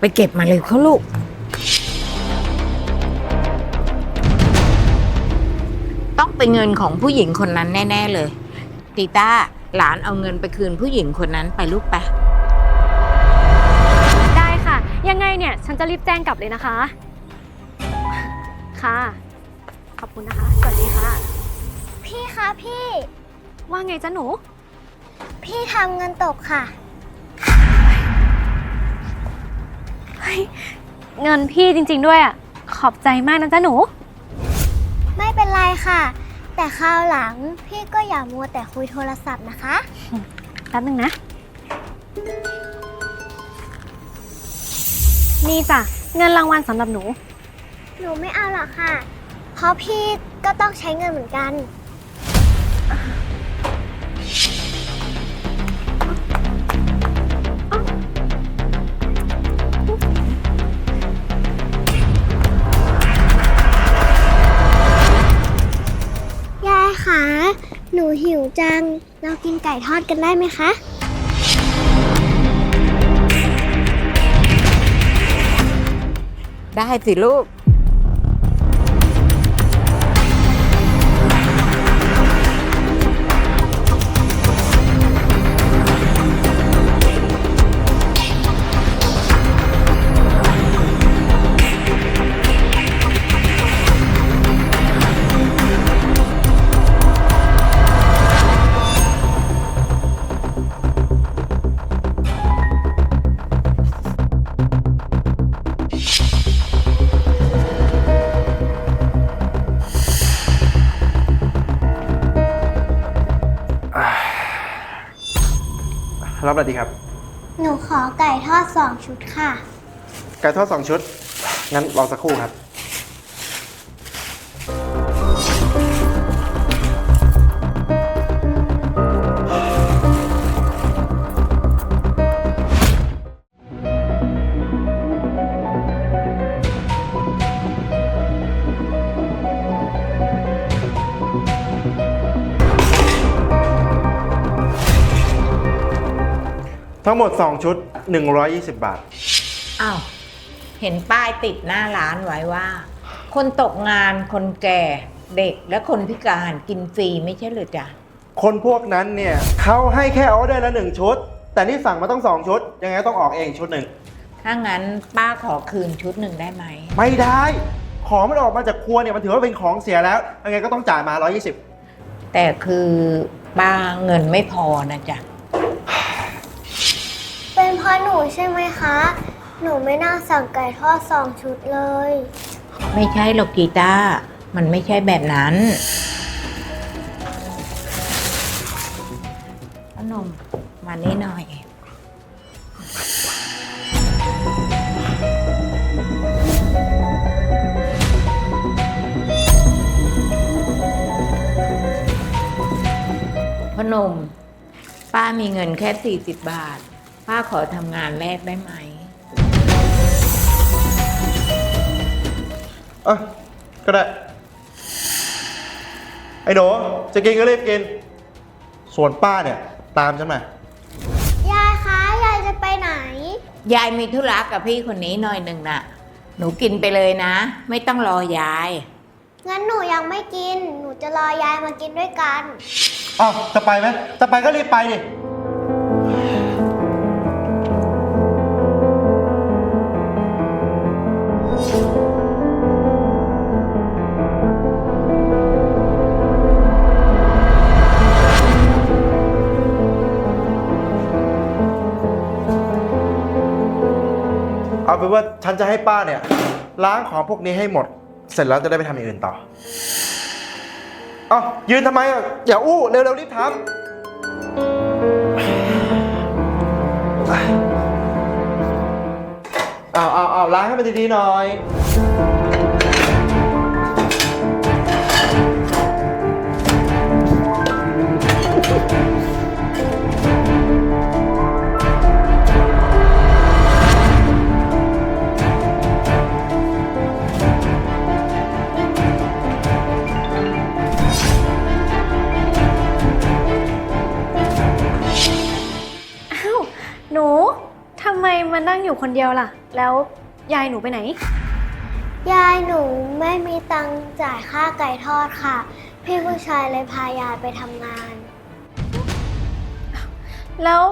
ไปเก็บมาเลยเขาลูก ต้องเป็นเงินของผู้หญิงคนนั้นแน่ ๆ เลยตีต้าหลานเอาเงินไปคืนผู้หญิงคนนั้นไปลูกไป ได้ค่ะ ยังไงเนี่ย ฉันจะรีบแจ้งกลับเลยนะคะ ค่ะ ขอบคุณนะคะ สวัสดีค่ะ พี่คะพี่ ว่าไงจ๊ะหนู พี่ทำเงินตกค่ะ เฮ้ยเงินพี่จริง ๆ ด้วยอะ ขอบใจมากนะจ๊ะหนู ไม่เป็นไรค่ะ แต่คราวหลังพี่ก็อย่ามัวแต่คุยโทรศัพท์นะคะ แป๊บนึงนะ นี่จ้ะ เงินรางวัลสำหรับหนู หนูไม่เอาหรอกค่ะ เพราะพี่ก็ต้องใช้เงินเหมือนกัน หนูหิวจัง เรากินไก่ทอดกันได้ไหมคะ ได้สิลูก อะไรดีครับ หนูขอไก่ทอดสองชุดค่ะ ไก่ทอดสองชุด งั้นรอสักครู่ครับ ทั้งหมด 2 ชุด 120 บาท อ้าว เห็นป้ายติดหน้าร้านไว้ว่า คนตกงานคนแก่เด็กและคนพิการกินฟรีไม่ใช่เหรือจ๊ะ คนพวกนั้นเนี่ยเขาให้แค่ออเดอร์ละหนึ่งชุด แต่นี่สั่งมาต้องสองชุด ยังไงต้องออกเองชุดหนึ่ง ถ้างั้นป้าขอคืนชุดหนึ่งได้ไหม ไม่ได้ ของมันออกมาจากครัวเนี่ยมันถือว่าเป็นของเสียแล้ว ยังไงก็ต้องจ่ายมา 120 แต่คือป้าเงินไม่พอนะจ๊ะ เป็นเพราะหนูใช่ไหมคะ หนูไม่น่าสั่งไก่ทอดสองชุดเลย ไม่ใช่หรอกกีตาร์มันไม่ใช่แบบนั้นพอหนมมานี่หน่อย พอหนม ป้ามีเงินแค่ 40 บาท ป้าขอทำงานแรกได้ไหม อะก็ได้ ไอ้หนูจะกินก็รีบกิน ส่วนป้าเนี่ย ตามฉันมา ยายคะ ยายจะไปไหน ยายมีธุระกับพี่คนนี้หน่อยหนึ่งน่ะ หนูกินไปเลยนะ ไม่ต้องรอยาย งั้นหนูยังไม่กิน หนูจะรอยายมากินด้วยกัน อ้าวจะไปไหมจะไปก็รีบไปดิ เอาเป็นว่าฉันจะให้ป้าเนี่ยล้างของพวกนี้ให้หมด เสร็จแล้วจะได้ไปทำอย่างอื่นต่อ เอายืนทำไมอะอย่าอู้เร็วๆรีบทำเอาเอาเอาล้างให้มันดีๆหน่อย มมานั่งอยู่คนเดียวล่ะ แล้วยายหนูไปไหน ยายหนูไม่มีตังค์จ่ายค่าไก่ทอดค่ะ พี่ผู้ชายเลยพายายไปทำงาน แล้ว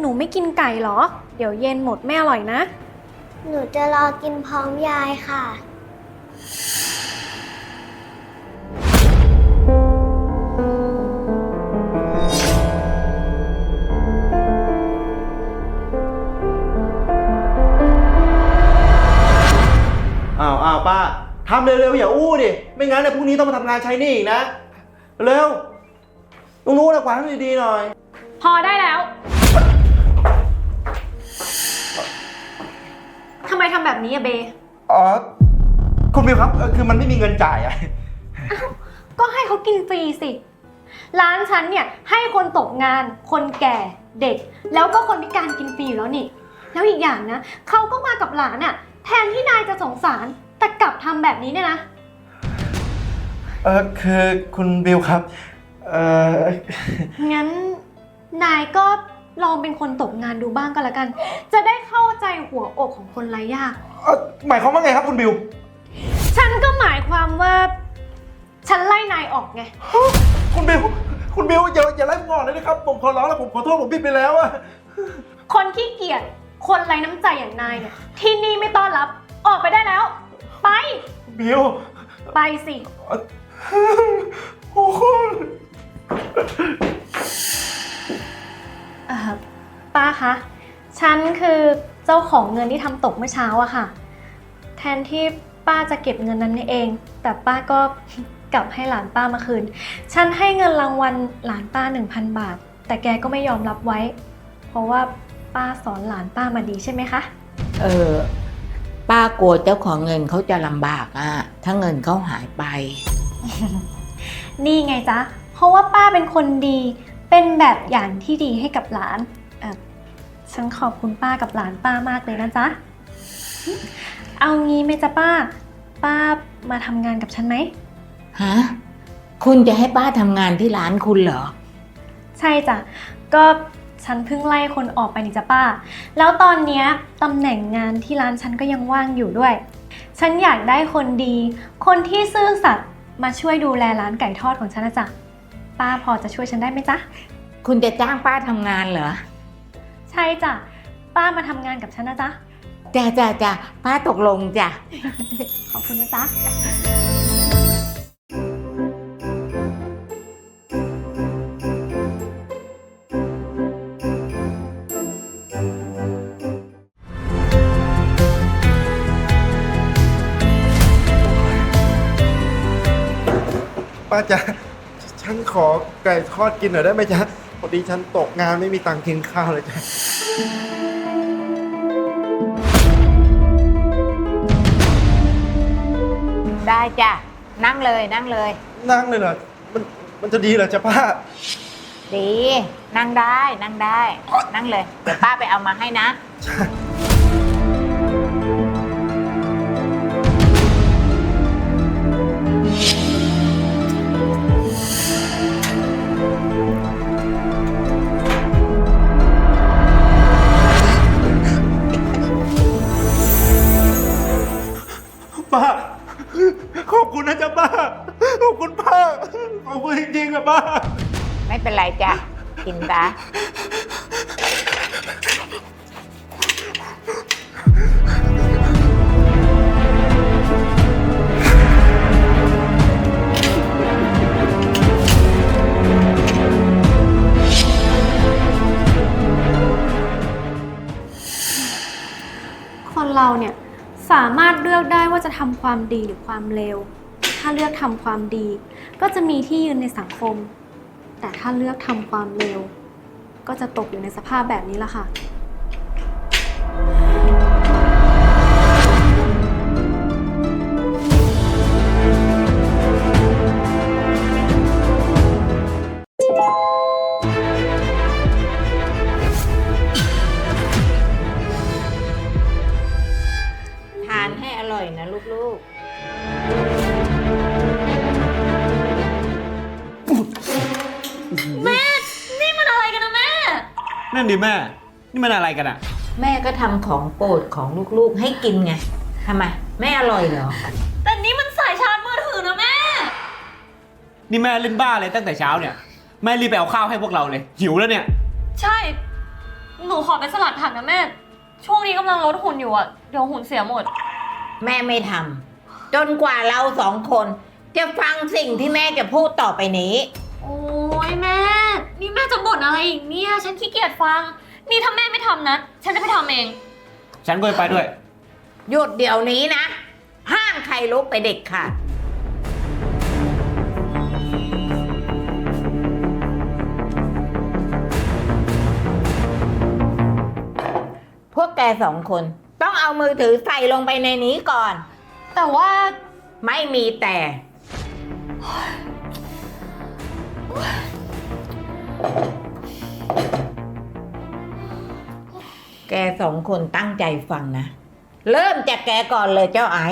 หนูไม่กินไก่เหรอ เดี๋ยวเย็นหมดไม่อร่อยนะ หนูจะรอกินพร้อมยายค่ะ เร็วๆอย่าอู้ดิ ไม่งั้นเนี่ยพรุ่งนี้ต้องมาทำงานใช้หนี่อีกนะ เร็วตรงนู้นนะกวาดให้ดีๆหน่อย พอได้แล้ว ทำไมทำแบบนี้อะเบ อ๋อ คุณบิวครับเอ่อคือมันไม่มีเงินจ่ายอะก็ให้เขากินฟรีสิ ร้านฉันเนี่ยให้คนตกงาน คนแก่เด็ก แล้วก็คนพิการกินฟรีอยู่แล้วนี่ แล้วอีกอย่างนะเขาก็มากับหลานอะแทนที่นายจะสงสาร แต่กลับทำแบบนี้เนี่ยนะ เออคือคุณบิวครับ เอองั้นนายก็ลองเป็นคนตกงานดูบ้างก็แล้วกัน จะได้เข้าใจหัวอกของคนไร้ยาก เอ่อหมายความว่าไงครับคุณบิว ฉันก็หมายความว่า ฉันไล่นายออกไง คุณบิว คุณบิวอย่าอย่าไล่ผมออกเลยนะครับ ผมขอร้องแล้วผมขอโทษผมผิดไปแล้วอะคนขี้เกียจคนไร้น้ำใจอย่างนายเนี่ยที่นี่ไม่ต้อนรับออกไปได้แล้ว ไปคุณบิวไปสิ โอ้โหเอ่อป้าคะ ฉันคือเจ้าของเงินที่ทำตกเมื่อเช้าอะค่ะ แทนที่ป้าจะเก็บเงินนั้นเอง แต่ป้าก็ กลับให้หลานป้ามาคืน ฉันให้เงินรางวัลหลานป้า 1,000 บาท แต่แกก็ไม่ยอมรับไว้ เพราะว่าป้าสอนหลานป้ามาดีใช่ไหมคะ เออ ป้ากลัวเจ้าของเงินเขาจะลำบากอะ ถ้าเงินเขาหายไป นี่ไงจ๊ะ เพราะว่าป้าเป็นคนดี เป็นแบบอย่างที่ดีให้กับหลานเออฉันขอบคุณป้ากับหลานป้ามากเลยนะจ๊ะ เอางี้ไหมจ๊ะป้า ป้ามาทำงานกับฉันไหม ฮะ คุณจะให้ป้าทำงานที่ร้านคุณเหรอ ใช่จ้ะ ก็ ฉันเพิ่งไล่คนออกไปนี่จ้ะป้า แล้วตอนเนี้ยตำแหน่งงานที่ร้านฉันก็ยังว่างอยู่ด้วย ฉันอยากได้คนดี คนที่ซื่อสัตย์มาช่วยดูแลร้านไก่ทอดของฉันนะจ๊ะ ป้าพอจะช่วยฉันได้ไหมจ๊ะ คุณจะจ้างป้าทำงานเหรอใช่จ้ะ ป้ามาทำงานกับฉันนะจ๊ะ จ้าจ้าจ้าป้าตกลงจ้ะ ขอบคุณนะจ๊ะ จ๊ะฉันขอไก่ทอดกินหน่อยได้ไหมจ๊ะพอดีฉันตกงานไม่มีตังค์กินข้าวเลยจ้ะได้จ้ะ นั่งเลยนั่งเลย นั่งเลยเหรอมันมันจะดีเหรอจ๊ะป้า ดี นั่งได้นั่งได้ นั่งเลย เดี๋ยวป้าไปเอามาให้นะป้า จะทำความดีหรือความเลว ถ้าเลือกทำความดี ก็จะมีที่ยืนในสังคม แต่ถ้าเลือกทำความเลว ก็จะตกอยู่ในสภาพแบบนี้ละค่ะ นี่มันอะไรกันนะแม่นั่นดิแม่ นี่มันอะไรกันอะแม่ก็ทำของโปรดของลูกๆให้กินไงทำไมไม่อร่อยเหรอ แต่นี่มันสายชาร์จมือถือนะแม่ นี่แม่เล่นบ้าอะไรตั้งแต่เช้าเนี่ย แม่รีบไปเอาข้าวให้พวกเราเลย หิวแล้วเนี่ย ใช่ หนูขอเป็นสลัดผักนะแม่ ช่วงนี้กำลังลดหุ่นอยู่อะเดี๋ยวหุ่นเสียหมด แม่ไม่ทำจนกว่าเราสองคน จะฟังสิ่งที่แม่จะพูดต่อไปนี้ โอ้ยแม่ นี่แม่จะบ่นอะไรอีกเนี่ย ฉันขี้เกียจฟัง นี่ถ้าแม่ไม่ทำนะ ฉันจะไปทำเอง ฉันก็ไปด้วย หยุดเดี๋ยวนี้นะ ห้ามใครลุกไปเด็กขาดพวกแกสองคน ต้องเอามือถือใส่ลงไปในนี้ก่อน แต่ว่า ไม่มีแต่ สองคนตั้งใจฟังนะ เริ่มจากแกก่อนเลยเจ้าไอ้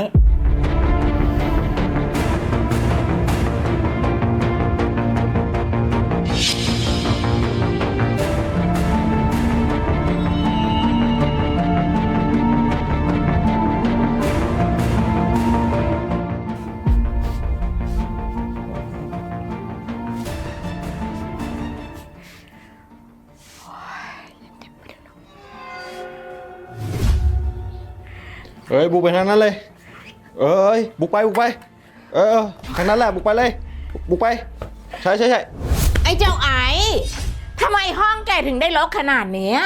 อ้ยบุกไปทางนั้นเลย เอ้ยบุกไปบุกไปเออเออทางนั้นแหละบุกไปเลย บุกไป ใช่ใช่ใช่ไอ้เจ้าไอ้ทำไมห้องแกถึงได้รกขนาดเนี้ย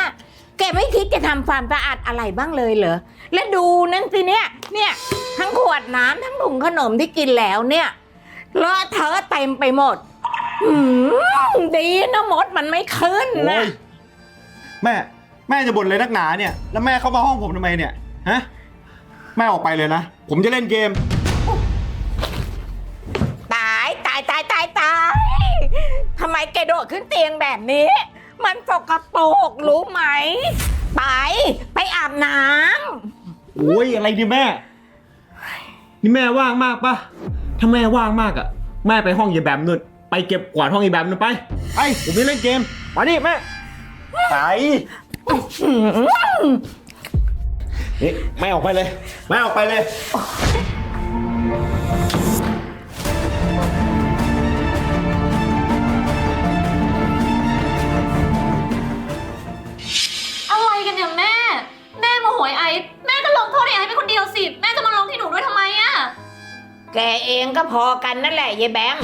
แกไม่คิดจะทำความสะอาดอะไรบ้างเลยเหรอ และดูนั่นสิเนี่ย เนี่ย ทั้งขวดน้ำทั้งถุงขนมที่กินแล้วเนี่ยเลอะเทอะเต็มไปหมดอืมดีนะมดมันไม่ขึ้นโอ้นะ ยแม่ แม่จะบ่นเลยนักหนาเนี่ย แล้วแม่เข้ามาห้องผมทำไมเนี่ย ฮะ แม่ออกไปเลยนะ ผมจะเล่นเกม ตายตายตายตายตายทำไมแกโดดขึ้นเตียงแบบนี้ มันสกปรกรู้ไหม ไป ไปอาบน้ำโอ้ยอะไรดิแม่ นี่แม่ว่างมากปะถ้าแม่ว่างมากอะแม่ไปห้องยายแบมนู่นไปเก็บกวาดห้องยายแบมนู่นไปไปผมจะเล่นเกม มาดิแม่ไป นี่แม่ออกไปเลยแม่ออกไปเลย อะไรกันเนี่ยแม่ แม่โมโหไอ้ไอ้แม่ก็ลงโทษไอ้ไอ้เป็นคนเดียวสิ แม่จะมาลงที่หนูด้วยทำไมอะ แกเองก็พอกันนั่นแหละยายแบม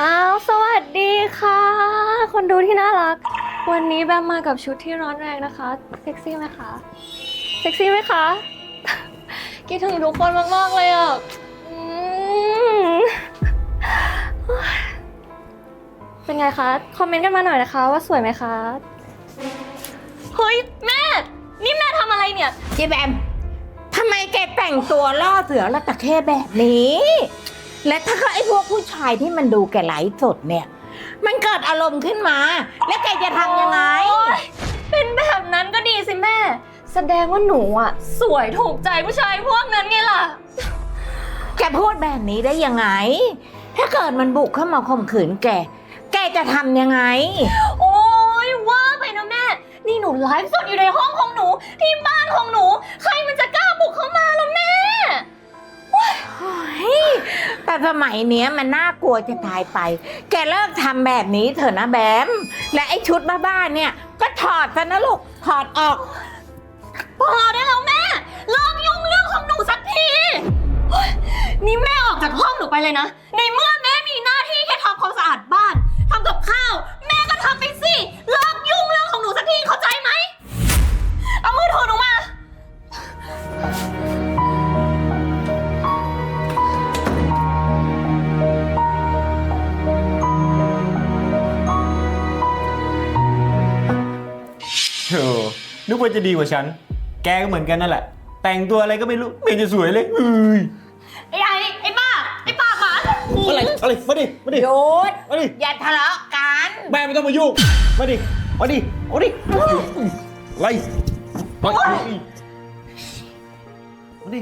อ้าว สวัสดีค่ะ คนดูที่น่ารัก วันนี้แบมมากับชุดที่ร้อนแรงนะคะ เซ็กซี่ไหมคะ เซ็กซี่ไหมคะ คิดถึงทุกคนมากๆเลยอะอืมเป็นไงคะ คอมเมนต์กันมาหน่อยนะคะ ว่าสวยไหมคะ เฮ้ย แม่ นี่แม่ทำอะไรเนี่ยยายแบม ทำไมแกแต่งตัวล่อเสือละตะเข้แบบนี้ และถ้าไอ้พวกผู้ชายที่มันดูแกไลฟ์สดเนี่ย มันเกิดอารมณ์ขึ้นมา แล้วแกจะทำยังไง โอ๊ยเป็นแบบนั้นก็ดีสิแม่ แสดงว่าหนูอะ สวยถูกใจผู้ชายพวกนั้นไงล่ะ แกพูดแบบนี้ได้ยังไง ถ้าเกิดมันบุกเข้ามาข่มขืนแก แกจะทำยังไง โอ้ยว่าไปนะแม่ นี่หนูไลฟ์สดอยู่ในห้องของหนู ที่บ้านของหนู ใครมันจะกล้าบุกเข้ามาล่ะแม่เฮ้ย แต่สมัยเนี้ยมันน่ากลัวจะตายไป แกเลิกทำแบบนี้เถอะนะแบม และไอ้ชุดบ้าๆเนี่ย ก็ถอดซะนะลูก ถอดออก พอได้แล้วแม่ เลิกยุ่งเรื่องของหนูสักที นี่แม่ออกจากห้องหนูไปเลยนะ ในเมื่อแกว่าจะดีกว่าฉัน แกก็เหมือนกันนั่นแหละ แต่งตัวอะไรก็ไม่รู้ ไม่เห็นจะสวยเลยเอ้ยไอ้ไอ้ไอ้บ้าไอ้ปากหมาอะไรอะไรมาดิมาดิหยุดมาดิอย่าทะเลาะกันแม่ไม่ต้องมายุ่งมาดิมาดิมาดิอะไรมาดิ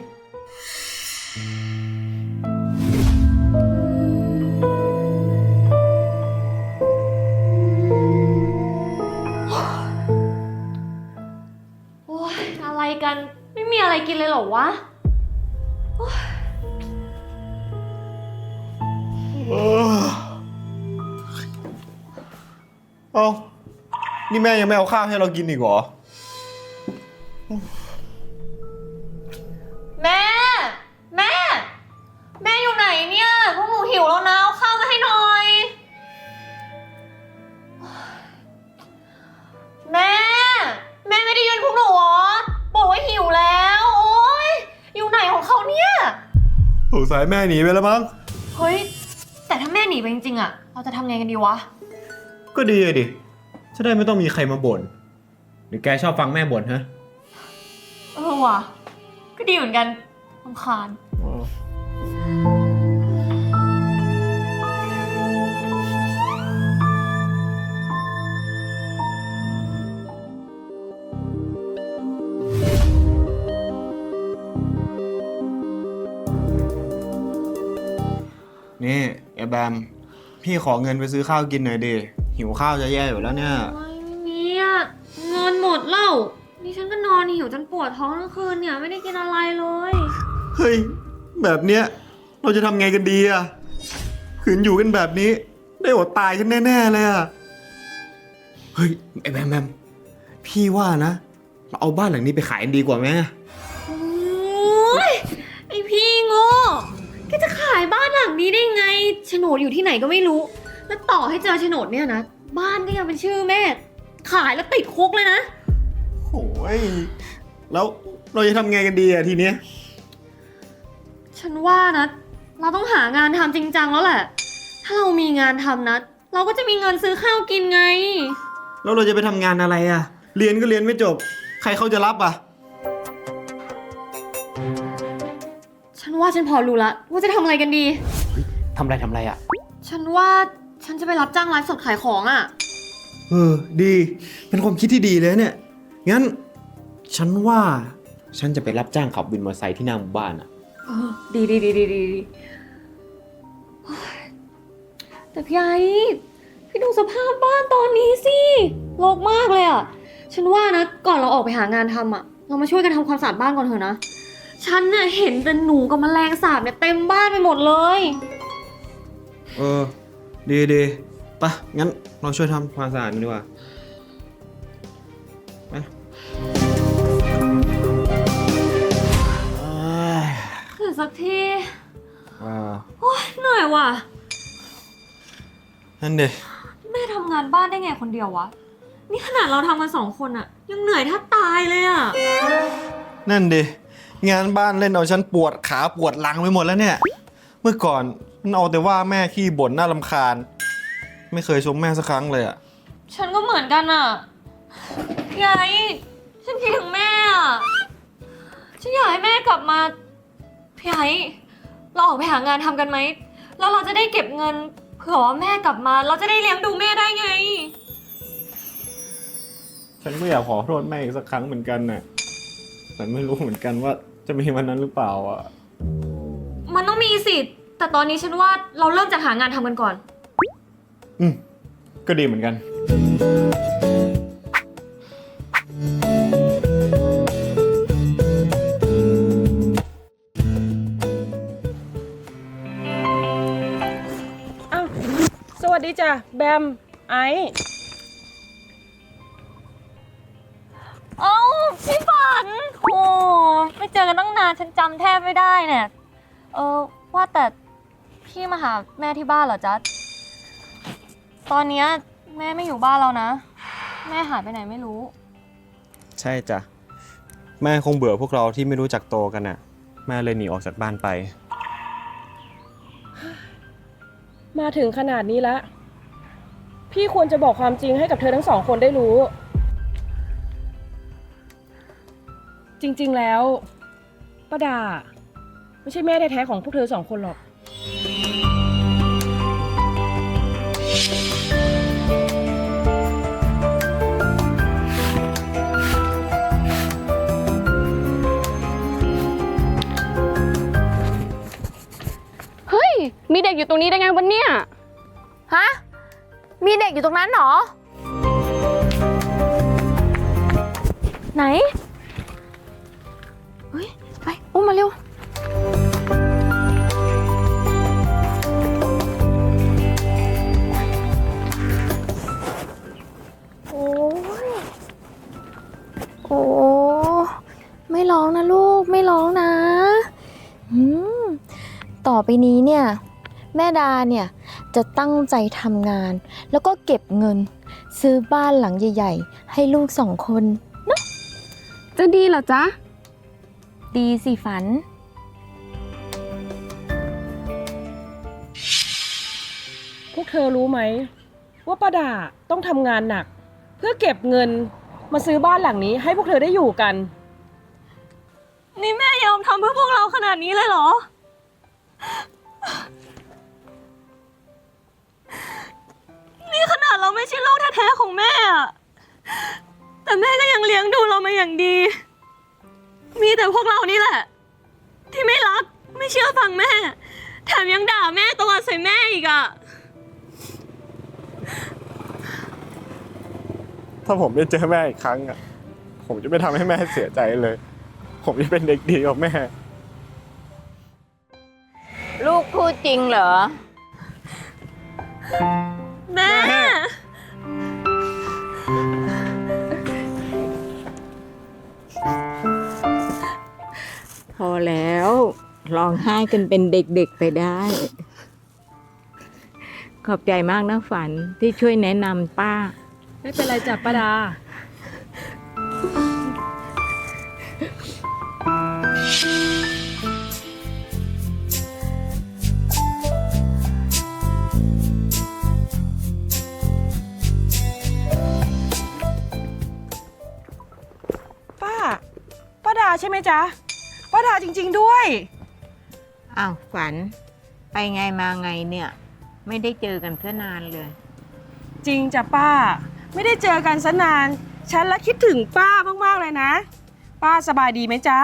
รอวะ เอ้า นี่แม่ยังไม่เอาข้าวให้เรากินอีกเหรอ สงสัยแม่หนีไปแล้วมั้ง เฮ้ย แต่ถ้าแม่หนีไปจริงๆอะเราจะทำไงกันดีวะ ก็ดีอะดิ จะได้ไม่ต้องมีใครมาบ่น หรือแกชอบฟังแม่บ่นฮะ เออว่ะ ก็ดีเหมือนกันรำคาญ นี่ไอ้แบม พี่ขอเงินไปซื้อข้าวกินหน่อยดิหิวข้าวจะแย่อยู่แล้วเนี่ยไม่มีอะเงินหมดแล้วนี่ฉันก็นอนหิวจนปวดท้องทั้งคืนเนี่ยไม่ได้กินอะไรเลย เฮ้ย แบบเนี้ยเราจะทำไงกันดีอะขืนอยู่กันแบบนี้ ได้อดตายกันแน่ๆเลยอะเฮ้ยไอ้แบมแบมพี่ว่านะเราเอาบ้านหลังนี้ไปขายกันดีกว่าไหม โอ้ยไอพี่โง่แกจะขายบ้านหลังนี้ได้ไงโฉนดอยู่ที่ไหนก็ไม่รู้ แล้วต่อให้เจอโฉนดเนี่ยนะ บ้านก็ยังเป็นชื่อแม่ ขายแล้วติดคุกเลยนะ โอ้ยแล้วเราจะทำไงกันดีอะทีเนี้ยฉันว่านะ เราต้องหางานทำจริงจังแล้วแหละ ถ้าเรามีงานทำนะ เราก็จะมีเงินซื้อข้าวกินไง แล้วเราจะไปทำงานอะไรอะเรียนก็เรียนไม่จบ ใครเขาจะรับอะ นว่าฉันพอรู้ละว่าจะทำอะไรกันดี ทำอะไรทำอะไรอะฉันว่าฉันจะไปรับจ้างไลฟ์สดขายของอะ่ะ เออ ดี เป็นความคิดที่ดีเลยเนี่ย งั้น ฉันว่า ฉันจะไปรับจ้างขับวินมอเตอร์ไซค์ที่หน้าหมู่บ้านอะเออดีดีดีดีดีดีโอ๊ยแต่พี่ไอ้พี่ดูสภาพบ้านตอนนี้สิรกมากเลยอะ ฉันว่านะ ก่อนเราออกไปหางานทำอะ เรามาช่วยกันทำความสะอาดบ้านก่อนเถอะนะ ฉันน่ะเห็นแต่หนูกับแมลงสาบเนี่ยเต็มบ้านไปหมดเลย เออ ดีดีปะงั้นเราช่วยทำความสะอาดกันดีกว่าไปเอ้ยเสร็จสักทีอ่าเหนื่อยว่ะ นั่นเด็แม่ทำงานบ้านได้ไงคนเดียววะ นี่ขนาดเราทำกันสองคนอะยังเหนื่อยแทบตายเลยอะนั่นเด็ งานบ้านเล่นเอาฉันปวดขาปวดหลังไปหมดแล้วเนี่ย เมื่อก่อนมันเอาแต่ว่าแม่ขี้บ่นน่ารำคาญ ไม่เคยชมแม่สักครั้งเลยอะฉันก็เหมือนกันอะยายฉันคิดถึงแม่อะฉันอยากให้แม่กลับมาพี่ไอ้เราออกไปหางานทำกันไหม แล้วเราจะได้เก็บเงินเผื่อว่าแม่กลับมา เราจะได้เลี้ยงดูแม่ได้ไง ฉันก็อยากขอโทษแม่อีกสักครั้งเหมือนกันน่ะแต่ไม่รู้เหมือนกันว่า จะมีวันนั้นหรือเปล่าอะ มันต้องมีสิทธิ์แต่ตอนนี้ฉันว่าเราเริ่มจากหางานทำกันก่อน อืม ก็ดีเหมือนกัน อ้าวสวัสดีจ้ะแบมไอซ์ เจอกันตั้งนานฉันจำแทบไม่ได้เนี่ย เออว่าแต่พี่มาหาแม่ที่บ้านเหรอจ๊ะ ตอนเนี้ยแม่ไม่อยู่บ้านแล้วนะ แม่หายไปไหนไม่รู้ ใช่จ้ะ แม่คงเบื่อพวกเราที่ไม่รู้จักโตกันน่ะ แม่เลยหนีออกจากบ้านไป มาถึงขนาดนี้แล้วพี่ควรจะบอกความจริงให้กับเธอทั้งสองคนได้รู้ จริงๆแล้ว ป้าดา ไม่ใช่แม่แท้ๆของพวกเธอสองคนหรอก เฮ้ย มีเด็กอยู่ตรงนี้ได้ไงวันเนี้ยฮะ มีเด็กอยู่ตรงนั้นเหรอ ไหนเฮ้ยไปอุ้ มาเร็ว โอ้ยโอ้ ไม่ร้องนะลูก ไม่ร้องนะอืมต่อไปนี้เนี่ย แม่ดาเนี่ย จะตั้งใจทำงาน แล้วก็เก็บเงิน ซื้อบ้านหลังใหญ่ ๆ ให้ลูกสองคนนะจะดีเหรอจ๊ะ ดีสิฝัน พวกเธอรู้ไหม ว่าป้าดาต้องทำงานหนัก เพื่อเก็บเงินมาซื้อบ้านหลังนี้ให้พวกเธอได้อยู่กัน นี่แม่ยอมทำเพื่อพวกเราขนาดนี้เลยเหรอ นี่ขนาดเราไม่ใช่ลูกแท้ๆของแม่อะแต่แม่ก็ยังเลี้ยงดูเรามาอย่างดี มีแต่พวกเรานี่แหละ ที่ไม่รักไม่เชื่อฟังแม่ แถมยังด่าแม่ตัวใส่แม่อีกอะถ้าผมได้เจอแม่อีกครั้งอะ ผมจะไม่ทำให้แม่เสียใจเลย ผมจะเป็นเด็กดีกับแม่ ลูกพูดจริงเหรอ แม่ พอแล้วร้องไห้กันเป็นเด็กๆไปได้ ขอบใจมากนะฝันที่ช่วยแนะนำป้า ไม่เป็นไรจ้ะป้าดา ป้าป้าดาใช่ไหมจ๊ะป้า ดาจริง ๆด้วย อ้าวฝันไปไงมาไงเนี่ย ไม่ได้เจอกันซะนานเลย จริงจ้ะป้า ไม่ได้เจอกันซะนาน ฉันละคิดถึงป้ามากๆเลยนะ ป้าสบายดีไหมจ๊ะ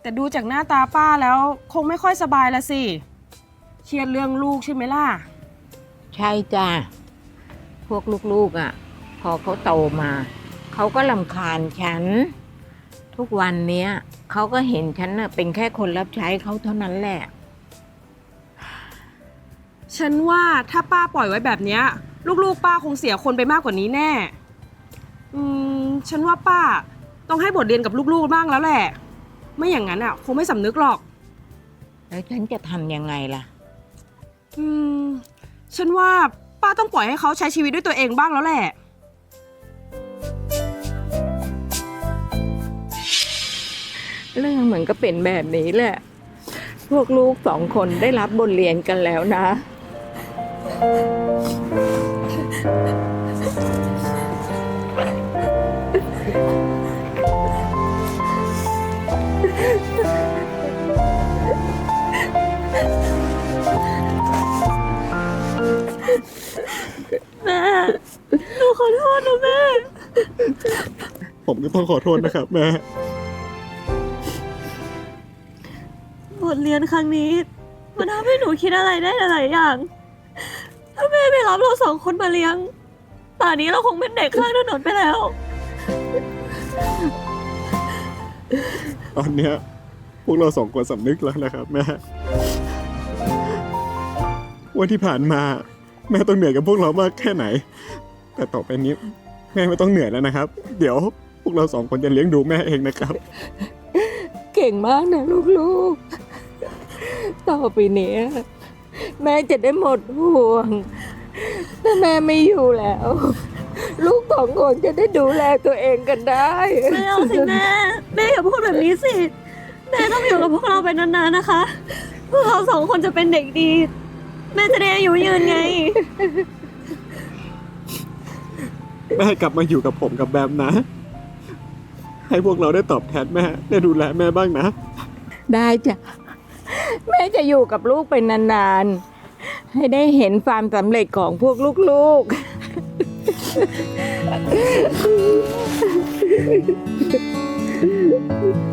แต่ดูจากหน้าตาป้าแล้วคงไม่ค่อยสบายละสิเครียดเรื่องลูกใช่ไหมล่ะ ใช่จ้ะพวกลูกๆอะ พอเขาโตมา เขาก็ลำคาญฉัน ทุกวันเนี้ยเขาก็เห็นฉันน่ะเป็นแค่คนรับใช้เขาเท่านั้นแหละ ฉันว่าถ้าป้าปล่อยไว้แบบเนี้ย ลูกๆ ป้าคงเสียคนไปมากกว่านี้แน่ อืม ฉันว่าป้า ต้องให้บทเรียนกับลูกๆบ้างแล้วแหละ ไม่อย่างนั้นอะ คงไม่สำนึกหรอก แล้วฉันจะทำยังไงล่ะ อืม ฉันว่าป้าต้องปล่อยให้เขาใช้ชีวิตด้วยตัวเองบ้างแล้วแหละ เรื่องเหมือนก็เป็นแบบนี้แหละ พวกลูกสองคนได้รับบทเรียนกันแล้วนะ แม่หนูขอโทษนะแม่ ผมก็ต้องขอโทษนะครับแม่ ทเรียนครั้งนี้ มันทำให้หนูคิดอะไรได้หลายๆอย่าง ถ้าแม่ไม่รับเราสองคนมาเลี้ยง ป่านนี้เราคงเป็นเด็กข้างถนนไปแล้ว ตอนเนี้ยพวกเราสองคนสำนึกแล้วนะครับแม่ว่าที่ผ่านมา แม่ต้องเหนื่อยกับพวกเรามากแค่ไหน แต่ต่อไปนี้ แม่ไม่ต้องเหนื่อยแล้วนะครับ เดี๋ยวพวกเราสองคนจะเลี้ยงดูแม่เองนะครับ เก่งมากนะลูกๆ ต่อไปเนี้ยแม่จะได้หมดห่วงถ้าแม่ไม่อยู่แล้ว ลูกสองคนจะได้ดูแลตัวเองกันได้ไม่เอาสิแม่แม่อย่าพูดแบบนี้สิแม่ต้องอยู่กับพวกเราไปนานๆนะคะพวกเราสองคนจะเป็นเด็กดี แม่จะได้อายุยืนไง แม่กลับมาอยู่กับผมกับแบมนะ ให้พวกเราได้ตอบแทนแม่ ได้ดูแลแม่บ้างนะ ได้จ้ะ แม่จะอยู่กับลูกไปนานๆ ให้ได้เห็นความสำเร็จของพวกลูกๆ